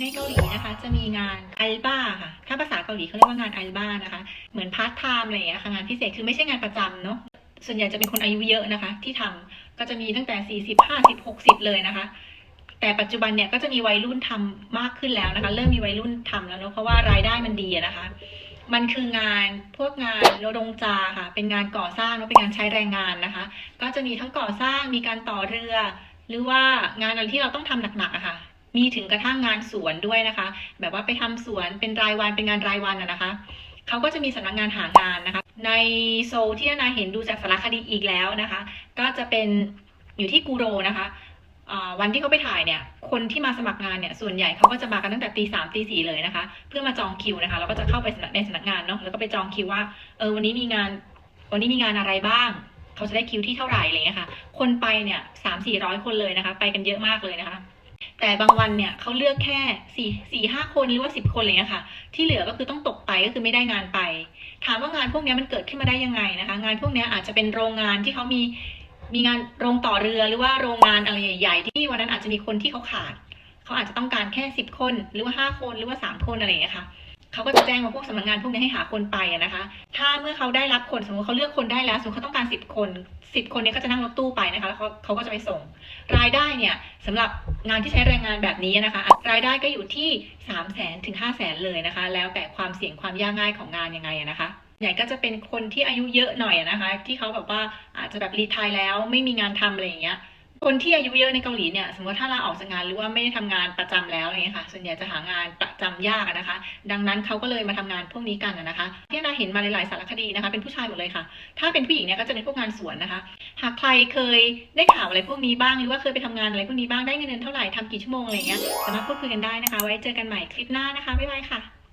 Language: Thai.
ในเกาหลีนะคะจะมีงานไอบ้าค่ะ ถ้าภาษาเกาหลีเขาเรียกว่างานไอบ้านะคะ เหมือนพาร์ทไทม์อะไรอย่างเงี้ยค่ะงานพิเศษคือไม่ใช่งานประจำเนาะ ส่วนใหญ่จะเป็นคนอายุเยอะนะคะ ที่ทำก็จะมีตั้งแต่ 40 50 60 เลยนะคะ แต่ปัจจุบันเนี่ยก็จะมีวัยรุ่นทำมากขึ้นแล้วนะคะ เริ่มมีวัยรุ่นทำแล้วเนาะเพราะว่ารายได้มันดีนะคะ มันคืองานพวกงานโนดงจาค่ะ เป็นงานก่อสร้างแล้วเป็นงานใช้แรงงานนะคะ ก็จะมีทั้งก่อสร้างมีการต่อเรือ หรือว่างานอะไรที่เราต้องทำหนักๆอะค่ะ มีถึงกระทั่งงานสวนด้วยนะคะ แบบว่าไปทำสวนเป็นรายวันเป็นงานรายวันอะนะคะเขาก็จะมีสำนักงานหางานนะคะ ในโซลที่นานาเห็นดูจากสารคดีอีกแล้วนะคะ ก็จะเป็นอยู่ที่กูโรนะคะวันที่เขาไปถ่ายเนี่ย คนที่มาสมัครงานเนี่ย ส่วนใหญ่เขาก็จะมากันตั้งแต่ตีสามตีสี่เลยนะคะ เพื่อมาจองคิวนะคะ แล้วก็จะเข้าไปในสำนักงานเนาะ แล้วก็ไปจองคิวว่า เออ วันนี้มีงาน วันนี้มีงานอะไรบ้าง เขาจะได้คิวที่เท่าไหร่อะไรเงี้ยค่ะ คนไปเนี่ยสามสี่ร้อยคนเลยนะคะ ไปกันเยอะมากเลยนะคะ แต่บางวันเนี่ยเขาเลือกแค่สี่สี่ห้าคนหรือว่าสิบคนเลยค่ะ ที่เหลือก็คือต้องตกไปก็คือไม่ได้งานไป ถามว่างานพวกนี้มันเกิดขึ้นมาได้ยังไงนะคะ งานพวกนี้อาจจะเป็นโรงงานที่เขามีมีงานโรงต่อเรือหรือว่าโรงงานอะไรใหญ่ ๆ ที่วันนั้นอาจจะมีคนที่เขาขาด เขาอาจจะต้องการแค่สิบคนหรือว่าห้าคนหรือว่าสามคนอะไรอย่างเงี้ยค่ะ เขาก็จะแจ้งมาพวกสำนักงานพวกนี้ให้หาคนไปนะคะ ถ้าเมื่อเขาได้รับคนสมมติเขาเลือกคนได้แล้วสมมติเขาต้องการสิบคนสิบคนเนี้ก็จะนั่งรถตู้ไปนะคะแล้วเขาเขาก็จะไปส่ง รายได้เนี่ยสำหรับงานที่ใช้แรงงานแบบนี้นะคะ รายได้ก็อยู่ที่ 3 0 0แสนถึง 5 0 0แสนเลยนะคะ แล้วแต่ความเสี่ยงความยากง่ายของงานยังไงนะคะใหญ่ก็จะเป็นคนที่อายุเยอะหน่อยนะคะ ที่เขาแบบว่าอาจจะแบบรีทายแล้วไม่มีงานทำอะไรอย่างเงี้ย คนที่อายุเยอะในเกาหลีเนี่ยสมมติถ้าลาออกจากงานหรือว่าไม่ได้ทำงานประจำแล้วอะไรเงี้ยค่ะ ส่วนใหญ่จะหางานประจำยากนะคะ ดังนั้นเขาก็เลยมาทำงานพวกนี้กันนะคะที่นาเห็นมาหลายสารคดีนะคะ เป็นผู้ชายหมดเลยค่ะ ถ้าเป็นผู้หญิงเนี่ยก็จะเป็นพวกงานสวนนะคะ หากใครเคยได้ข่าวอะไรพวกนี้บ้างหรือว่าเคยไปทำงานอะไรพวกนี้บ้างได้เงินเดือนเท่าไหร่ทำกี่ชั่วโมงอะไรเงี้ยสามารถพูดคุยกันได้นะคะ ไว้เจอกันใหม่คลิปหน้านะคะบ๊ายบายค่ะ